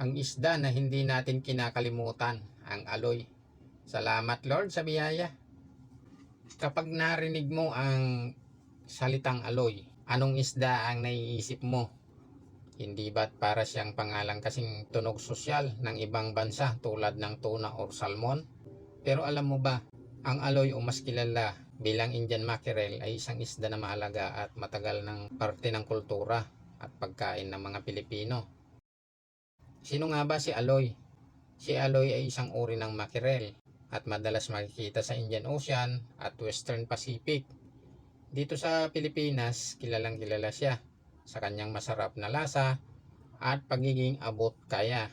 ang isda na hindi natin kinakalimutan, ang aloy. Salamat Lord sa biyaya. Kapag narinig mo ang salitang aloy, anong isda ang naiisip mo? Hindi ba't para siyang pangalan kasing tunog sosyal ng ibang bansa tulad ng tuna or salmon? Pero alam mo ba, ang aloy o mas kilala bilang Indian mackerel ay isang isda na mahalaga at matagal ng parte ng kultura at pagkain ng mga Pilipino. Sino nga ba si aloy? Si aloy ay isang uri ng mackerel at madalas makikita sa Indian Ocean at Western Pacific. Dito sa Pilipinas, kilalang kilala siya sa kanyang masarap na lasa at pagiging abot kaya.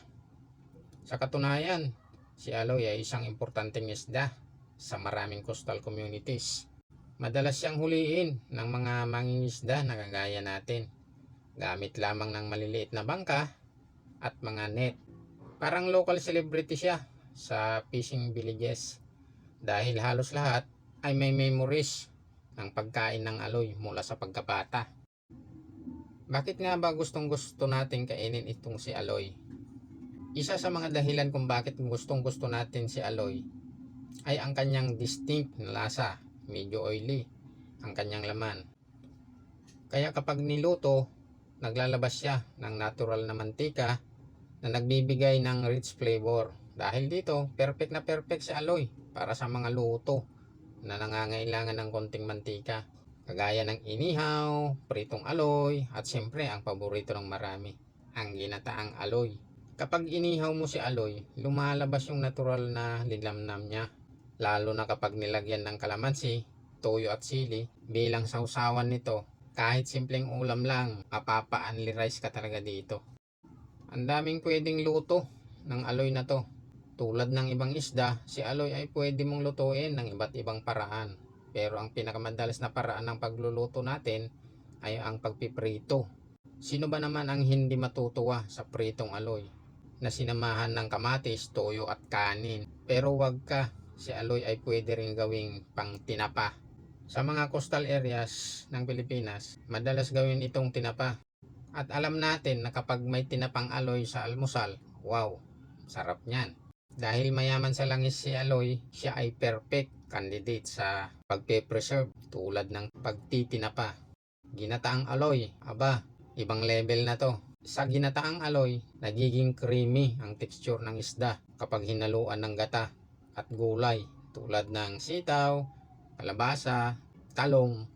Sa katunayan, si aloy ay isang importanteng isda sa maraming coastal communities. Madalas siyang huliin ng mga mangingisda na kagaya natin. Gamit lamang ng maliliit na bangka at mga net. Parang local celebrity siya sa fishing villages dahil halos lahat ay may memories ng pagkain ng aloy mula sa pagkabata. Bakit nga ba gustong gusto natin kainin itong si aloy? Isa sa mga dahilan kung bakit gustong gusto natin si aloy ay ang kanyang distinct na lasa, medyo oily ang kanyang laman. Kaya kapag niluto, naglalabas siya ng natural na mantika na nagbibigay ng rich flavor. Dahil dito, perfect na perfect si aloy para sa mga luto na nangangailangan ng konting mantika. Kagaya ng inihaw, pritong aloy, at siyempre ang paborito ng marami, ang ginataang aloy. Kapag inihaw mo si aloy, lumalabas yung natural na lilamnam niya. Lalo na kapag nilagyan ng kalamansi, toyo at sili, bilang sausawan nito, kahit simpleng ulam lang, mapapa-only rice ka talaga dito. Ang daming pwedeng luto ng aloy na to. Tulad ng ibang isda, si aloy ay pwede mong lutuin ng iba't ibang paraan. Pero ang pinakamadalas na paraan ng pagluluto natin ay ang pagpiprito. Sino ba naman ang hindi matutuwa sa pritong aloy? Na sinamahan ng kamatis, toyo at kanin. Pero wag ka, si aloy ay pwede rin gawing pang tinapa. Sa mga coastal areas ng Pilipinas, madalas gawin itong tinapa. At alam natin na kapag may tinapang aloy sa almusal, wow, sarap niyan. Dahil mayaman sa langis si aloy, siya ay perfect candidate sa pagpe-preserve tulad ng pagtitinapa. Ginataang aloy, aba, ibang level na to. Sa ginataang aloy, nagiging creamy ang texture ng isda kapag hinaluan ng gata at gulay tulad ng sitaw, kalabasa, talong,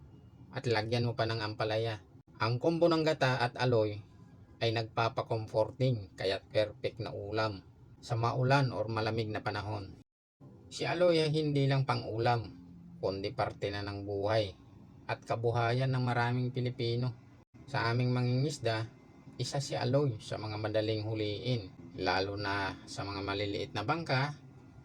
at lagyan mo pa ng ampalaya. Ang kombo ng gata at aloy ay nagpapa-comforting kaya perfect na ulam sa maulan or malamig na panahon. Si aloy ay hindi lang pang ulam, kundi parte na ng buhay at kabuhayan ng maraming Pilipino. Sa aming mangingisda, isa si aloy sa mga madaling huliin, lalo na sa mga maliliit na bangka,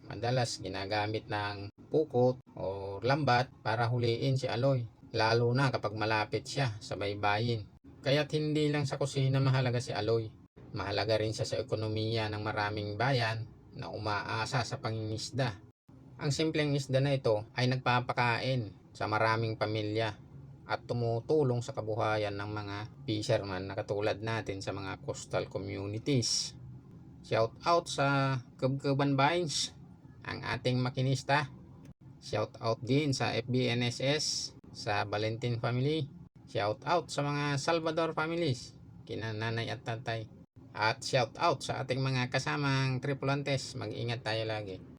madalas ginagamit ng pukot o lambat para huliin si aloy, lalo na kapag malapit siya sa baybayin. Kaya't hindi lang sa kusina mahalaga si aloy, mahalaga rin siya sa ekonomiya ng maraming bayan na umaasa sa pangingisda. Ang simpleng isda na ito ay nagpapakain sa maraming pamilya at tumutulong sa kabuhayan ng mga fisherman na katulad natin sa mga coastal communities. Shout out sa Kubkuban Vines, ang ating makinista. Shout out din sa FBNSS, sa Valentin family. Shout out sa mga Salvador families, kina nanay at tatay. At shout out sa ating mga kasamang tripulantes, mag-ingat tayo lagi.